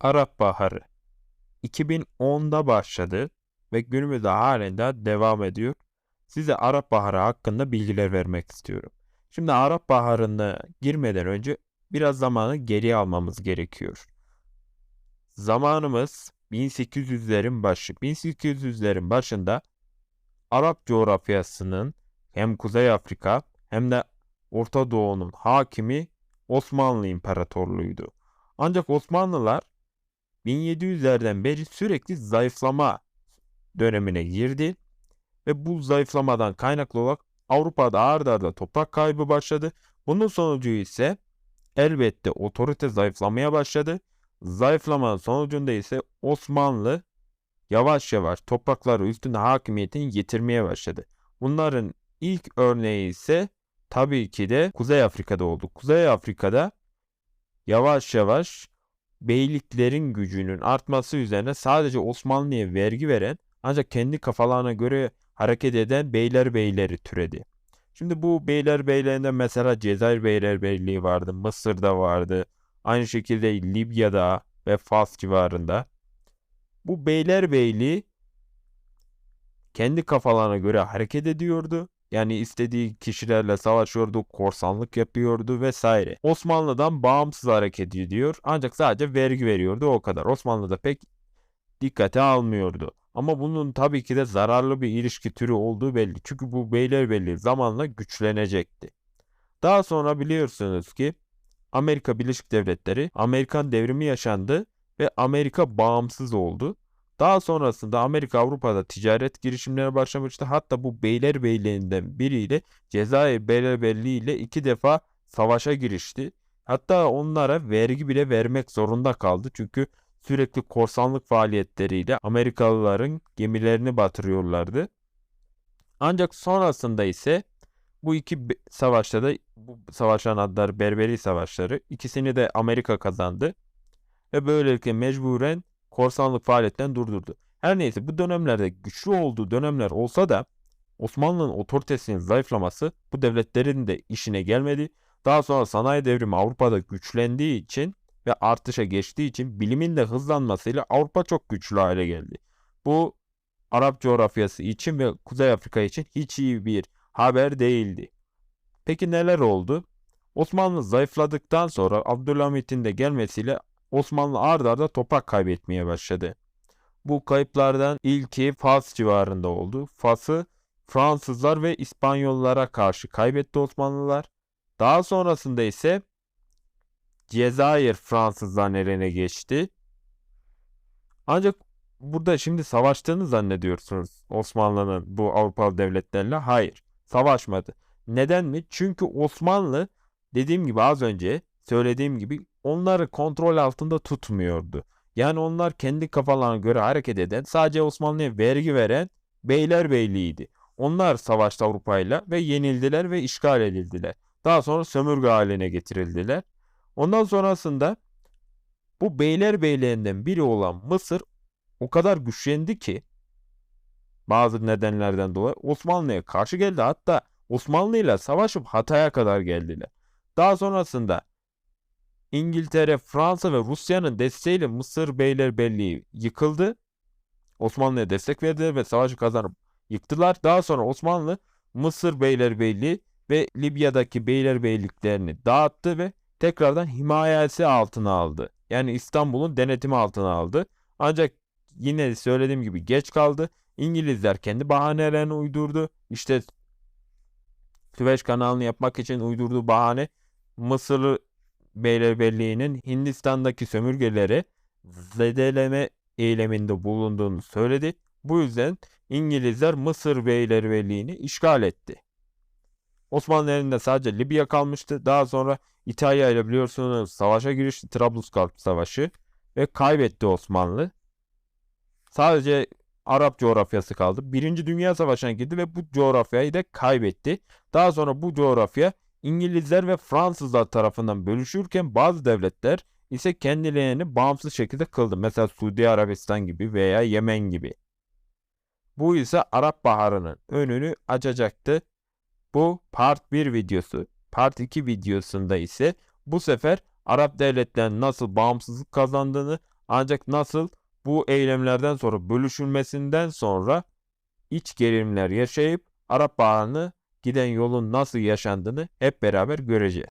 Arap Baharı 2010'da başladı ve günümüzde halen de devam ediyor. Size Arap Baharı hakkında bilgiler vermek istiyorum. Şimdi Arap Baharı'na girmeden önce biraz zamanı geriye almamız gerekiyor. Zamanımız 1800'lerin başı. 1800'lerin başında Arap coğrafyasının hem Kuzey Afrika hem de Orta Doğu'nun hakimi Osmanlı İmparatorluğu'ydu. Ancak Osmanlılar 1700'lerden beri sürekli zayıflama dönemine girdi ve bu zayıflamadan kaynaklı olarak Avrupa'da arda arda toprak kaybı başladı. Bunun sonucu ise elbette otorite zayıflamaya başladı. Zayıflamanın sonucunda ise Osmanlı yavaş yavaş toprakları üstünde hakimiyetini yitirmeye başladı. Bunların ilk örneği ise tabii ki de Kuzey Afrika'da oldu. Kuzey Afrika'da yavaş yavaş beyliklerin gücünün artması üzerine sadece Osmanlı'ya vergi veren ancak kendi kafalarına göre hareket eden beyler beyleri türedi. Şimdi bu beyler beylerinde mesela Cezayir Beylerbeyliği vardı, Mısır'da vardı, aynı şekilde Libya'da ve Fas civarında. Bu beyler beyliği kendi kafalarına göre hareket ediyordu. Yani istediği kişilerle savaşıyordu, korsanlık yapıyordu vesaire. Osmanlı'dan bağımsız hareket ediyor ancak sadece vergi veriyordu o kadar. Osmanlı'da pek dikkate almıyordu. Ama bunun tabii ki de zararlı bir ilişki türü olduğu belli. Çünkü bu beylerbeyliği zamanla güçlenecekti. Daha sonra biliyorsunuz ki Amerika Birleşik Devletleri Amerikan devrimi yaşandı ve Amerika bağımsız oldu. Daha sonrasında Amerika Avrupa'da ticaret girişimlerine başlamıştı. Hatta bu beylerbeyliğinden biriyle Cezayir Beylerbeyliği ile iki defa savaşa girişti. Hatta onlara vergi bile vermek zorunda kaldı. Çünkü sürekli korsanlık faaliyetleriyle Amerikalıların gemilerini batırıyorlardı. Ancak sonrasında ise bu iki savaşta da bu savaşların adları Berberi Savaşları. İkisini de Amerika kazandı. Ve böylelikle mecburen korsanlık faaliyetten durdurdu. Her neyse bu dönemlerde güçlü olduğu dönemler olsa da Osmanlı'nın otoritesinin zayıflaması bu devletlerin de işine gelmedi. Daha sonra sanayi devrimi Avrupa'da güçlendiği için ve artışa geçtiği için bilimin de hızlanmasıyla Avrupa çok güçlü hale geldi. Bu Arap coğrafyası için ve Kuzey Afrika için hiç iyi bir haber değildi. Peki neler oldu? Osmanlı zayıfladıktan sonra Abdülhamit'in de gelmesiyle Osmanlı ard arda toprak kaybetmeye başladı. Bu kayıplardan ilki Fas civarında oldu. Fas'ı Fransızlar ve İspanyollara karşı kaybetti Osmanlılar. Daha sonrasında ise Cezayir Fransızların eline geçti. Ancak burada şimdi savaştığını zannediyorsunuz Osmanlı'nın bu Avrupalı devletlerle. Hayır, savaşmadı. Neden mi? Çünkü Osmanlı dediğim gibi az önce söylediğim gibi onları kontrol altında tutmuyordu. Yani onlar kendi kafalarına göre hareket eden, sadece Osmanlı'ya vergi veren beyler beyliğiydi. Onlar savaşta Avrupa ile ve yenildiler ve işgal edildiler. Daha sonra sömürge haline getirildiler. Ondan sonrasında bu beyler beyliğinden biri olan Mısır o kadar güçlendi ki bazı nedenlerden dolayı Osmanlı'ya karşı geldi. Hatta Osmanlı ile savaşıp Hatay'a kadar geldiler. Daha sonrasında İngiltere, Fransa ve Rusya'nın desteğiyle Mısır Beylerbeyliği yıkıldı. Osmanlı'ya destek verdiler ve savaşı kazanıp yıktılar. Daha sonra Osmanlı Mısır Beylerbeyliği ve Libya'daki beylerbeyliklerini dağıttı ve tekrardan himayesi altına aldı. Yani İstanbul'un denetimi altına aldı. Ancak yine söylediğim gibi geç kaldı. İngilizler kendi bahanelerini uydurdu. İşte Süveyş kanalını yapmak için uydurduğu bahane Mısırlı Beylerbeyliği'nin Hindistan'daki sömürgeleri zedeleme eyleminde bulunduğunu söyledi. Bu yüzden İngilizler Mısır Beylerbeyliği'ni işgal etti. Osmanlı elinde sadece Libya kalmıştı. Daha sonra İtalya ile biliyorsunuz savaşa girişti. Trablusgarp Savaşı ve kaybetti Osmanlı. Sadece Arap coğrafyası kaldı. Birinci Dünya Savaşı'na girdi ve bu coğrafyayı da kaybetti. Daha sonra bu coğrafya İngilizler ve Fransızlar tarafından bölüşürken bazı devletler ise kendilerini bağımsız şekilde kıldı. Mesela Suudi Arabistan gibi veya Yemen gibi. Bu ise Arap Baharı'nın önünü açacaktı. Bu part 1 videosu. Part 2 videosunda ise bu sefer Arap devletlerinin nasıl bağımsızlık kazandığını, Ancak nasıl bu eylemlerden sonra bölüşülmesinden sonra iç gerilimler yaşayıp Arap Baharı'nı giden yolun nasıl yaşandığını hep beraber göreceğiz.